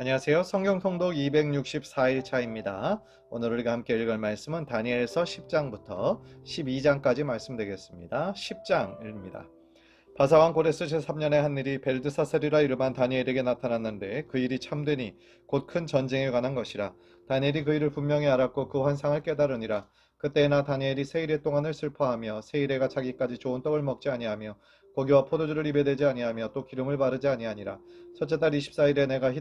안녕하세요. 성경 통독 264일 차입니다. 오늘 우리가 함께 읽을 말씀은 다니엘서 10장부터 12장까지 말씀되겠습니다. 10장입니다. 바사왕 고레스 제3년에 한 일이 벨드사살이라 이름한 다니엘에게 나타났는데 그 일이 참되니 곧 큰 전쟁에 관한 것이라 다니엘이 그 일을 분명히 알았고 그 환상을 깨달으니라 그때나 다니엘이 세일의 동안을 슬퍼하며 세일에가 자기까지 좋은 떡을 먹지 아니하며 고기와 포도주를 입에 대지 아니하며 또 기름을 바르지 아니하니라. 첫째 달 24일에 내가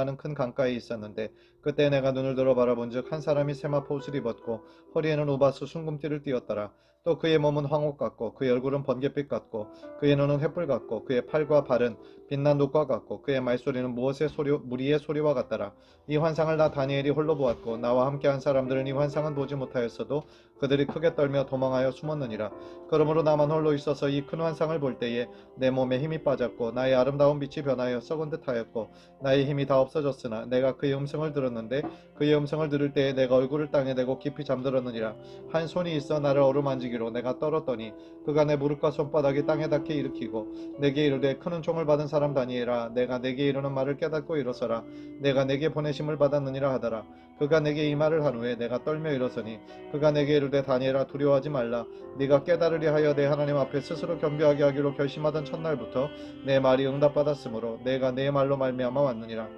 하는 큰 강가에 있었는데 그때 내가 눈을 들어 바라본즉 한 사람이 세마포 옷을 입었고 허리에는 우바스 순금띠를 띠었더라. 또 그의 몸은 황옥 같고 그의 얼굴은 번갯빛 같고 그의 눈은 횃불 같고 그의 팔과 발은 빛난 녹과 같고 그의 말소리는 무엇의 소리 무리의 소리와 같더라. 이 환상을 나 다니엘이 홀로 보았고 나와 함께한 사람들은 이 환상은 보지 못하였어도 그들이 크게 떨며 도망하여 숨었느니라. 그러므로 나만 홀로 있어서 이 큰 환상을 볼 때에 내 몸에 힘이 빠졌고 나의 아름다운 빛이 변하여 썩은 듯하였고 나의 힘이 다 없어졌으나 내가 그의 음성을 들었는데 그의 음성을 들을 때에 내가 얼굴을 땅에 대고 깊이 잠들었느니라. 한 손이 있어 나를 어루만지기로 내가 떨었더니 그가 내 무릎과 손바닥이 땅에 닿게 일으키고 내게 이르되 크는 총을 받은 사람 다니엘아 내가 내게 이르는 말을 깨닫고 일어서라. 내가 내게 보내심을 받았느니라 하더라. 그가 내게 이 말을 한 후에 내가 떨며 일어서니 그가 내게 이르되 다니엘아 두려워하지 말라. 네가 깨달으리 하여 내 하나님 앞에 스스로 겸비하게 하기 로 결심하던 첫날부터 내 말이 응답받았으므로 내가 내 말로 말미암아 왔느니라.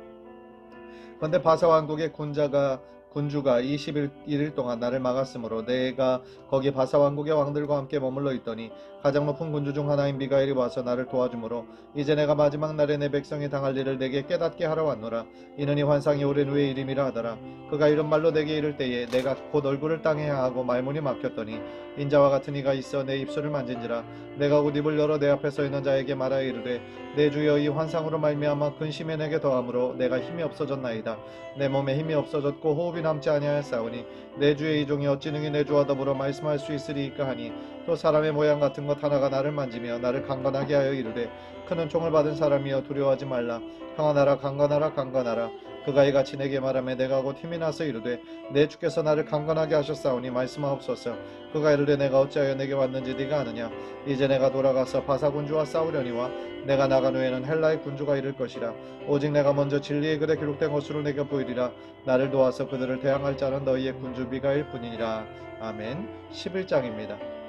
그런데 바사 왕국의 군자가 군주가 21일 동안 나를 막았으므로 내가 거기 바사 왕국의 왕들과 함께 머물러 있더니 가장 높은 군주 중 하나인 미가엘이 와서 나를 도와주므로 이제 내가 마지막 날에 내 백성이 당할 일을 내게 깨닫게 하러 왔노라. 이는 이 환상이 오랜 후의 일임이라 하더라. 그가 이런 말로 내게 이를 때에 내가 곧 얼굴을 땅에 향하고 말문이 막혔더니 인자와 같은 이가 있어 내 입술을 만진지라. 내가 곧 입을 열어 내 앞에 서 있는 자에게 말하여 이르되 내 주여 이 환상으로 말미암아 근심이 내게 더함으로 내가 힘이 없어졌나이다. 내 몸에 힘이 없어졌고 호흡이 남지 아니하였사오니 내 주의 이종이 어찌 능히 내 주와 더불어 말씀할 수 있으리이까 하니 또 사람의 모양 같은 것 하나가 나를 만지며 나를 강건하게 하여 이르되 크는 총을 받은 사람이여 두려워하지 말라. 평안하라 강건하라 강건하라 그가 이같이 내게 말하며 내가 곧 힘이 나서 이르되 내 주께서 나를 강건하게 하셨사오니 말씀하옵소서. 그가 이르되 내가 어찌하여 내게 왔는지 네가 아느냐? 이제 내가 돌아가서 바사 군주와 싸우려니와 내가 나간 후에는 헬라의 군주가 이를 것이라. 오직 내가 먼저 진리의 글에 기록된 것으로 내게 보이리라. 나를 도와서 그들을 대항할 자는 너희의 군주 미가일 뿐이니라. 아멘. 11장입니다.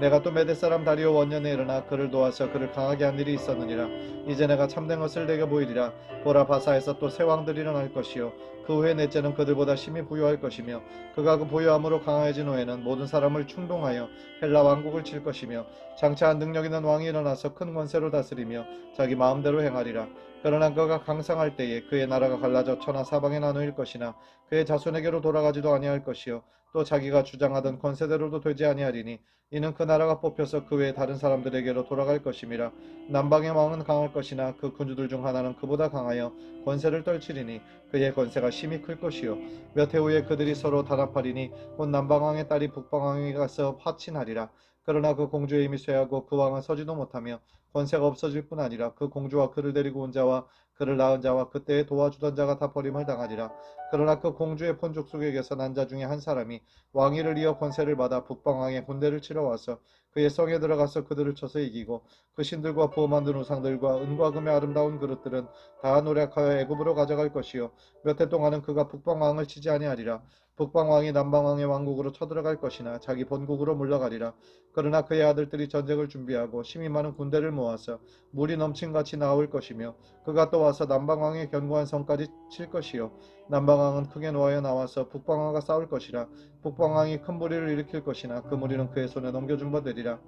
내가 또 메대 사람 다리오 원년에 일어나 그를 도와서 그를 강하게 한 일이 있었느니라 이제 내가 참된 것을 내게 보이리라. 보라 바사에서 또 새 왕들이 일어날 것이요. 그 후에 넷째는 그들보다 심히 부유할 것이며 그가 그 부유함으로 강해진 후에는 모든 사람을 충동하여 헬라 왕국을 칠 것이며 장차 한 능력 있는 왕이 일어나서 큰 권세로 다스리며 자기 마음대로 행하리라. 그러나 그가 강상할 때에 그의 나라가 갈라져 천하 사방에 나누일 것이나 그의 자손에게로 돌아가지도 아니할 것이요. 또 자기가 주장하던 권세대로도 되지 아니하리니 이는 그 나라가 뽑혀서 그 외의 다른 사람들에게로 돌아갈 것임이라. 남방의 왕은 강할 것 이나 그 군주들 중 하나는 그보다 강하여 권세를 떨치리니 그의 권세가 심히 클 것이요. 몇 해 후에 그들이 서로 단합하리니 곧 남방왕의 딸이 북방왕에 가서 화친하리라. 그러나 그 공주의 힘이 쇠하고 그 왕은 서지도 못하며 권세가 없어질 뿐 아니라 그 공주와 그를 데리고 온 자와 그를 낳은 자와 그때에 도와주던 자가 다 버림을 당하리라. 그러나 그 공주의 본족 속에게서 난 자 중에 한 사람이 왕위를 이어 권세를 받아 북방왕의 군대를 치러 와서 그의 성에 들어가서 그들을 쳐서 이기고 그 신들과 부어 만든 우상들과 은과 금의 아름다운 그릇들은 다 노력하여 애굽으로 가져갈 것이요. 몇 해 동안은 그가 북방왕을 치지 아니하리라 북방왕이 남방왕의 왕국으로 쳐들어갈 것이나 자기 본국으로 물러가리라. 그러나 그의 아들들이 전쟁을 준비하고 힘이 많은 군대를 모아서 물이 넘친같이 나올 것이며 그가 또 와서 남방왕의 견고한 성까지 칠 것이요. 남방왕은 크게 놓아여 나와서 북방왕과 싸울 것이라 북방왕이 큰 무리를 일으킬 것이나 그 무리는 그의 손에 넘겨준 바 되리라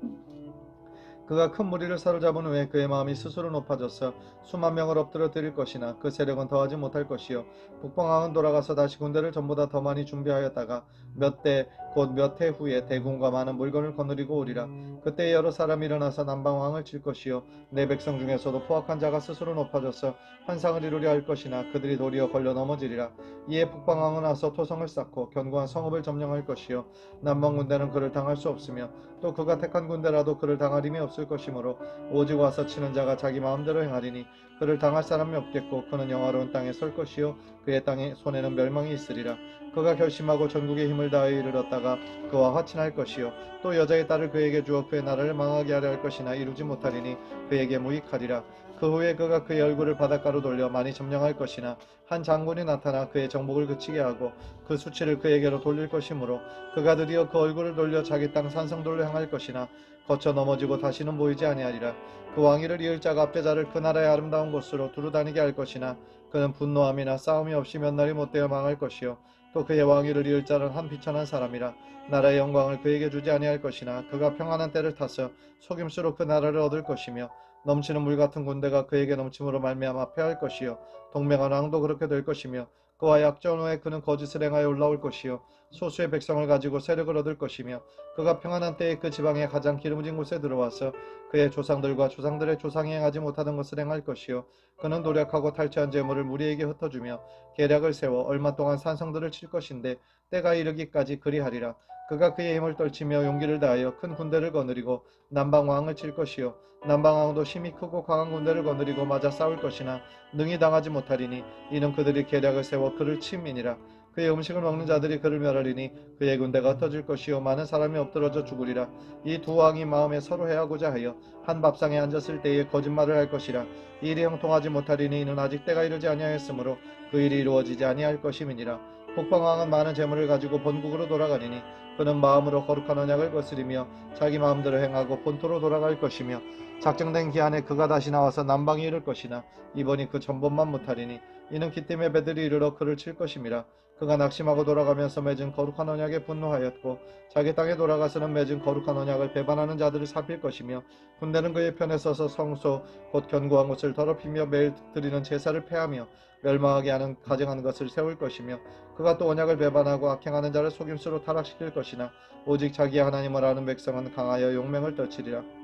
그가 큰 무리를 사로잡은 후에 그의 마음이 스스로 높아져서 수만 명을 엎드려 드릴 것이나 그 세력은 더하지 못할 것이요. 북방왕은 돌아가서 다시 군대를 전보다 더 많이 준비하였다가 몇 대 곧 몇 해 후에 대군과 많은 물건을 거느리고 오리라. 그때 여러 사람이 일어나서 남방왕을 칠 것이요. 내 백성 중에서도 포악한 자가 스스로 높아져서 환상을 이루려 할 것이나 그들이 도리어 걸려 넘어지리라. 이에 북방왕은 와서 토성을 쌓고 견고한 성읍을 점령할 것이요. 남방 군대는 그를 당할 수 없으며 또 그가 택한 군대라도 그를 당할 힘이 없을 없을 것이므로 오직 와서 치는 자가 자기 마음대로 행하리니 그를 당할 사람이 없겠고 그는 영화로운 땅에 설 것이요 그의 땅에 손에는 멸망이 있으리라. 그가 결심하고 전국의 힘을 다하여 이르렀다가 그와 화친할 것이요 또 여자의 딸을 그에게 주어 그의 나라를 망하게 하려 할 것이나 이루지 못하리니 그에게 무익하리라 그 후에 그가 그의 얼굴을 바닷가로 돌려 많이 점령할 것이나 한 장군이 나타나 그의 정복을 그치게 하고 그 수치를 그에게로 돌릴 것이므로 그가 드디어 그 얼굴을 돌려 자기 땅 산성돌로 향할 것이나 거쳐 넘어지고 다시는 보이지 아니하리라. 그 왕위를 이을 자가 앞에 자를 그 나라의 아름다운 곳으로 두루 다니게 할 것이나 그는 분노함이나 싸움이 없이 몇 날이 못되어 망할 것이요. 또 그의 왕위를 이을 자는 한 비천한 사람이라 나라의 영광을 그에게 주지 아니할 것이나 그가 평안한 때를 타서 속임수로 그 나라를 얻을 것이며 넘치는 물 같은 군대가 그에게 넘침으로 말미암아 패할 것이요. 동맹한 왕도 그렇게 될 것이며 그와 약전 후에 그는 거짓을 행하여 올라올 것이요 소수의 백성을 가지고 세력을 얻을 것이며 그가 평안한 때에 그 지방의 가장 기름진 곳에 들어와서 그의 조상들과 조상들의 조상이 행하지 못하던 것을 행할 것이요. 그는 노력하고 탈취한 재물을 무리에게 흩어주며 계략을 세워 얼마 동안 산성들을 칠 것인데 때가 이르기까지 그리하리라. 그가 그의 힘을 떨치며 용기를 다하여 큰 군대를 거느리고 남방 왕을 칠 것이요. 남방 왕도 힘이 크고 강한 군대를 거느리고 맞아 싸울 것이나 능히 당하지 못하리니 이는 그들이 계략을 세워 그를 침민이라 그의 음식을 먹는 자들이 그를 멸하리니 그의 군대가 흩어질 것이요 많은 사람이 엎드러져 죽으리라. 이 두 왕이 마음에 서로 해하고자 하여 한 밥상에 앉았을 때에 거짓말을 할 것이라. 이 일이 형통하지 못하리니 이는 아직 때가 이르지 아니하였으므로 그 일이 이루어지지 아니할 것임이니라. 북방왕은 많은 재물을 가지고 본국으로 돌아가니니 그는 마음으로 거룩한 언약을 거스리며 자기 마음대로 행하고 본토로 돌아갈 것이며 작정된 기한에 그가 다시 나와서 남방에 이를 것이나 이번이 그 전번만 못하리니 이는 기 때문에 배들이 이르러 그를 칠 것임이라 그가 낙심하고 돌아가면서 맺은 거룩한 언약에 분노하였고 자기 땅에 돌아가서는 맺은 거룩한 언약을 배반하는 자들을 살필 것이며 군대는 그의 편에 서서 성소 곧 견고한 곳을 더럽히며 매일 드리는 제사를 폐하며 멸망하게 하는 가증한 것을 세울 것이며 그가 또 언약을 배반하고 악행하는 자를 속임수로 타락시킬 것이나 오직 자기의 하나님을 아는 백성은 강하여 용맹을 떨치리라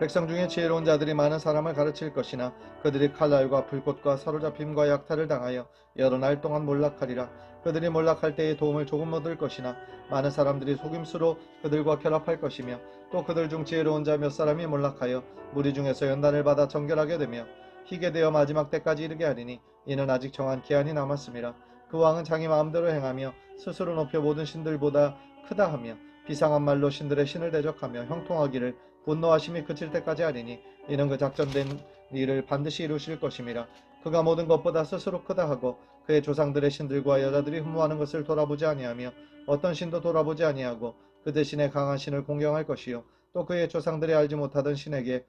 백성 중에 지혜로운 자들이 많은 사람을 가르칠 것이나 그들이 칼날과 불꽃과 사로잡힘과 약탈을 당하여 여러 날 동안 몰락하리라. 그들이 몰락할 때에 도움을 조금 얻을 것이나 많은 사람들이 속임수로 그들과 결합할 것이며 또 그들 중 지혜로운 자 몇 사람이 몰락하여 무리 중에서 연단을 받아 정결하게 되며 희게 되어 마지막 때까지 이르게 하리니 이는 아직 정한 기한이 남았습니다. 그 왕은 자기 마음대로 행하며 스스로 높여 모든 신들보다 크다 하며 비상한 말로 신들의 신을 대적하며 형통하기를 분노하심이 그칠 때까지 하리니 이는 그 작전된 일을 반드시 이루실 것임이라. 그가 모든 것보다 스스로 크다 하고 그의 조상들의 신들과 여자들이 흠모하는 것을 돌아보지 아니하며 어떤 신도 돌아보지 아니하고 그 대신에 강한 신을 공경할 것이요. 또 그의 조상들이 알지 못하던 신에게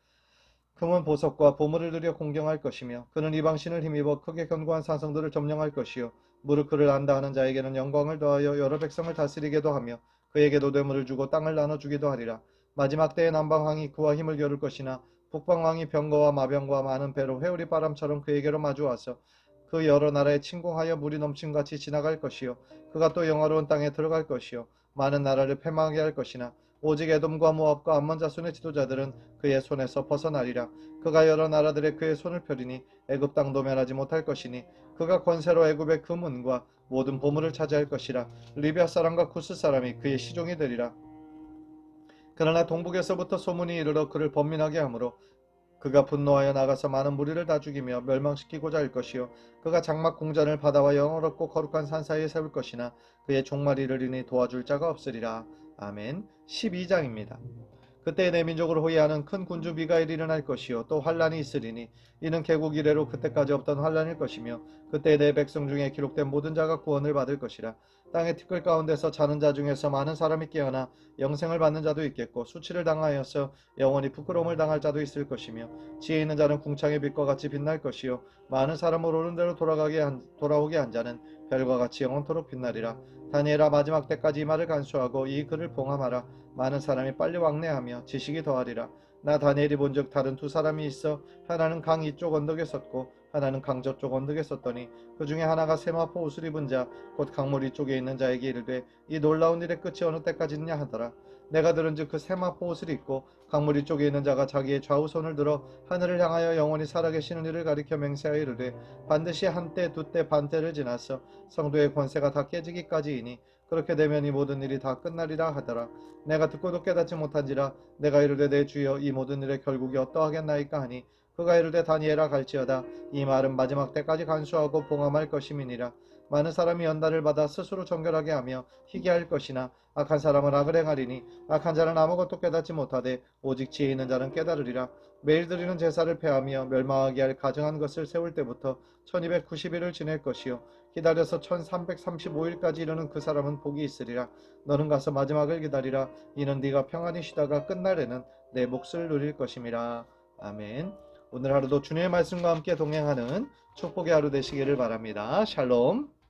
금은 보석과 보물을 들여 공경할 것이며 그는 이방 신을 힘입어 크게 견고한 산성들을 점령할 것이요. 무릇 그를 안다 하는 자에게는 영광을 더하여 여러 백성을 다스리게도 하며 그에게도 뇌물을 주고 땅을 나눠 주기도 하리라 마지막 때에 남방왕이 그와 힘을 겨룰 것이나 북방왕이 병거와 마병과 많은 배로 회오리 바람처럼 그에게로 마주와서 그 여러 나라에 침공하여 물이 넘침같이 지나갈 것이요. 그가 또 영화로운 땅에 들어갈 것이요. 많은 나라를 패망하게 할 것이나 오직 에돔과 모압과 암몬 자손의 지도자들은 그의 손에서 벗어나리라. 그가 여러 나라들의 그의 손을 펴리니 애굽 땅도 멸하지 못할 것이니 그가 권세로 애굽의 그 문과 모든 보물을 차지할 것이라. 리비아 사람과 쿠스 사람이 그의 시종이 되리라 그러나 동북에서부터 소문이 이르러 그를 번민하게 하므로 그가 분노하여 나가서 많은 무리를 다 죽이며 멸망시키고자 할 것이요 그가 장막 공전을 바다와 영어롭고 거룩한 산 사이에 세울 것이나 그의 종말이를 이니 도와줄 자가 없으리라. 아멘. 12장입니다 그때 내 민족을 호위하는 큰 군주 미가엘이 일어날 것이요. 또 환란이 있으리니 이는 개국 이래로 그때까지 없던 환란일 것이며 그때 내 백성 중에 기록된 모든 자가 구원을 받을 것이라. 땅의 티끌 가운데서 자는 자 중에서 많은 사람이 깨어나 영생을 받는 자도 있겠고 수치를 당하여서 영원히 부끄러움을 당할 자도 있을 것이며 지혜 있는 자는 궁창의 빛과 같이 빛날 것이요. 많은 사람을 옳은 대로 돌아가게 한, 돌아오게 한 자는 별과 같이 영원토록 빛나리라 다니엘아 마지막 때까지 이 말을 간수하고 이 글을 봉함하라. 많은 사람이 빨리 왕래하며 지식이 더하리라. 나 다니엘이 본즉 다른 두 사람이 있어 하나는 강 이쪽 언덕에 섰고 하나는 강 저쪽 언덕에 섰더니 그 중에 하나가 세마포 옷을 입은 자 곧 강물 이쪽에 있는 자에게 이르되 이 놀라운 일의 끝이 어느 때까지냐 하더라 내가 들은즉 그 세마포 옷을 입고 강물 이 쪽에 있는 자가 자기의 좌우 손을 들어 하늘을 향하여 영원히 살아계시는 이를 가리켜 맹세하여 이르되 반드시 한때 두때 반때를 지나서 성도의 권세가 다 깨지기까지이니 그렇게 되면 이 모든 일이 다 끝나리라 하더라. 내가 듣고도 깨닫지 못한지라 내가 이르되 내 주여 이 모든 일의 결국이 어떠하겠나이까 하니 그가 이르되 다니엘아 갈지어다 이 말은 마지막 때까지 간수하고 봉함할 것임이니라 많은 사람이 연단을 받아 스스로 정결하게 하며 희귀할 것이나 악한 사람은 악을 행하리니 악한 자는 아무것도 깨닫지 못하되 오직 지혜 있는 자는 깨달으리라. 매일 드리는 제사를 폐하며 멸망하게 할 가증한 것을 세울 때부터 1290일을 지낼 것이요. 기다려서 1335일까지 이르는 그 사람은 복이 있으리라. 너는 가서 마지막을 기다리라. 이는 네가 평안히 쉬다가 끝날에는 내 몫을 누릴 것임이라. 아멘. 오늘 하루도 주님의 말씀과 함께 동행하는 축복의 하루 되시기를 바랍니다. 샬롬